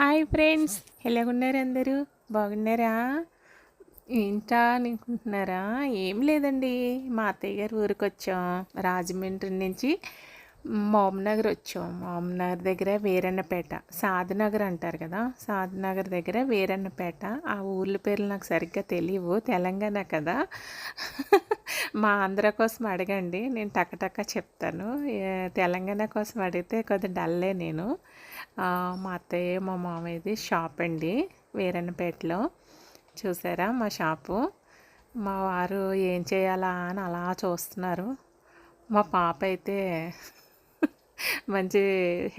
Hi friends. ఎలాగున్నారు అందరూ? బాగున్నారా? ఏంటా అనుకుంటున్నారా? ఏం లేదండి. మా అత్తయ్య గారు ఊరికి వచ్చాం రాజమండ్రి నుంచి మామనగర్ వచ్చాం. మామనగర్ దగ్గర వీరన్నపేట సాధనగర్ అంటారు కదా? సాధనగర్ దగ్గర వీరన్నపేట. ఆ ఊర్ల పేర్లు నాకు సరిగ్గా తెలియవు తెలంగాణ కదా? మా ఆంధ్ర కోసం అడగండి. నేను టక్కటక్క చెప్తాను. తెలంగాణ కోసం అడిగితే కొద్దిగా డల్లే నేను. మా అత్తయ్య మా మామయ్యది షాప్ అండి వీరన్నపేటలో. చూసారా మా షాపు? మా వారు ఏం చేయాలా అని అలా చూస్తున్నారు. మా పాప అయితే మంచి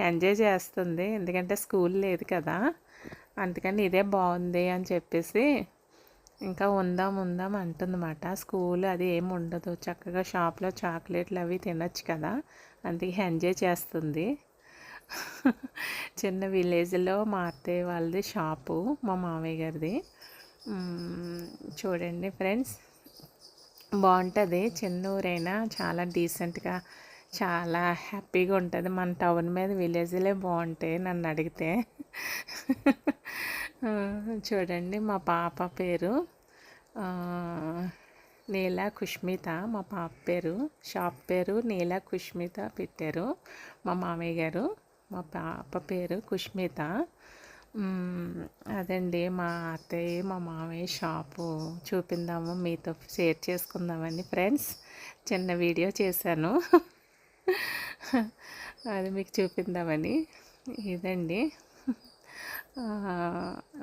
ఎంజాయ్ చేస్తుంది ఎందుకంటే స్కూల్ లేదు కదా. అందుకని ఇదే బాగుంది అని చెప్పేసి ఇంకా ఉందాం ఉందాం అంటుందన్నమాట. స్కూల్ అది ఏమి ఉండదు చక్కగా షాప్లో చాక్లెట్లు అవి తినచ్చు కదా. అందుకే ఎంజాయ్ చేస్తుంది. చిన్న విలేజ్లో మా అత్తయ్య వాళ్ళది షాపు మా మామయ్య గారిది. చూడండి ఫ్రెండ్స్. బాగుంటుంది. చిన్న ఊరైనా చాలా డీసెంట్గా చాలా హ్యాపీగా ఉంటుంది. మన టౌన్ మీద విలేజ్లే బాగుంటాయి నన్ను అడిగితే. చూడండి మా పాప పేరు. నీలా కుష్మిత మా పాప పేరు. షాప్ పేరు నీలా కుష్మిత పెట్టారు మా మామయ్య గారు. మా పాప పేరు కుష్మిత. అదండి మా అత్తయ్య మా మామయ్య షాపు చూపిందాము మీతో షేర్ చేసుకుందామని ఫ్రెండ్స్. చిన్న వీడియో చేశాను. అది మీకు చూపిందామని. ఇదండి.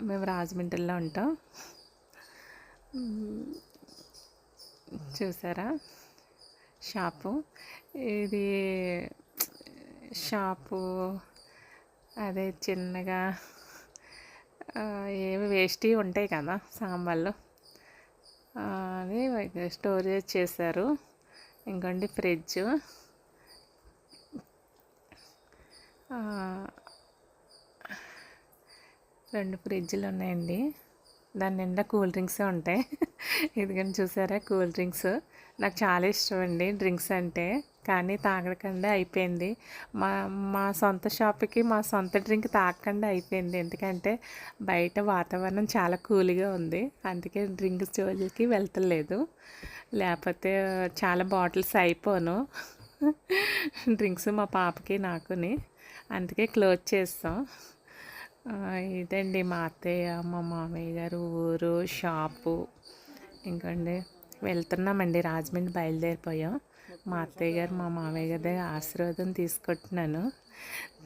మేము రాజమండ్రిలో ఉంటాం. చూసారా? షాపు. ఇది షాపు అదే చిన్నగా ఏమి వేస్టీ ఉంటాయి కదా సాంబార్లు. అది స్టోరేజ్ చేశారు. ఇంకోండి ఫ్రిడ్జ్. రెండు ఫ్రిడ్జ్లు ఉన్నాయండి. దాని నిండా కూల్ డ్రింక్సే ఉంటాయి. ఎందుకని చూసారా కూల్ డ్రింక్స్. నాకు చాలా ఇష్టం అండి డ్రింక్స్ అంటే. కానీ తాగకుండా అయిపోయింది. మా మా సొంత షాప్కి మా సొంత డ్రింక్ తాగకుండా అయిపోయింది. ఎందుకంటే బయట వాతావరణం చాలా కూల్గా ఉంది. అందుకే డ్రింక్ జోలికి వెళ్తలేదు. లేకపోతే చాలా బాటిల్స్ అయిపోను. డ్రింక్స్ మా పాపకి నాకుని. అందుకే క్లోజ్ చేస్తాం. ఇదండి మా అత్తయ్య మా మామయ్య గారు ఊరు షాపు. ఇంకండి వెళ్తున్నామండి రాజమండ్రి బయలుదేరిపోయాం. మా అత్తయ్య గారు మా మామయ్య గారి దగ్గర ఆశీర్వాదం తీసుకుంటున్నాను.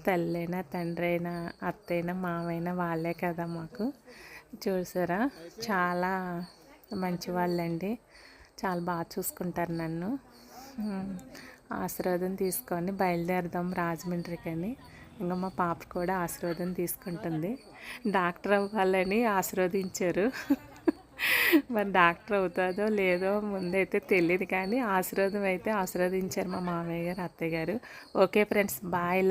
తల్లైనా తండ్రి అయినా అత్తైనా మామైనా వాళ్ళే కదా మాకు. చూసారా? చాలా మంచి వాళ్ళండి. చాలా బాగా చూసుకుంటారు నన్ను. ఆశీర్వాదం తీసుకొని బయలుదేరదాం రాజమండ్రికి అని. ఇంకా మా పాప కూడా ఆశీర్వాదం తీసుకుంటుంది. డాక్టర్ అవ్వాలని ఆశీర్వదించారు. మరి డాక్టర్ అవుతుందో లేదో ముందైతే తెలియదు కానీ ఆశీర్వాదం అయితే ఆశీర్వదించారు మా మామయ్య గారు అత్తయ్య గారు. Okay friends bye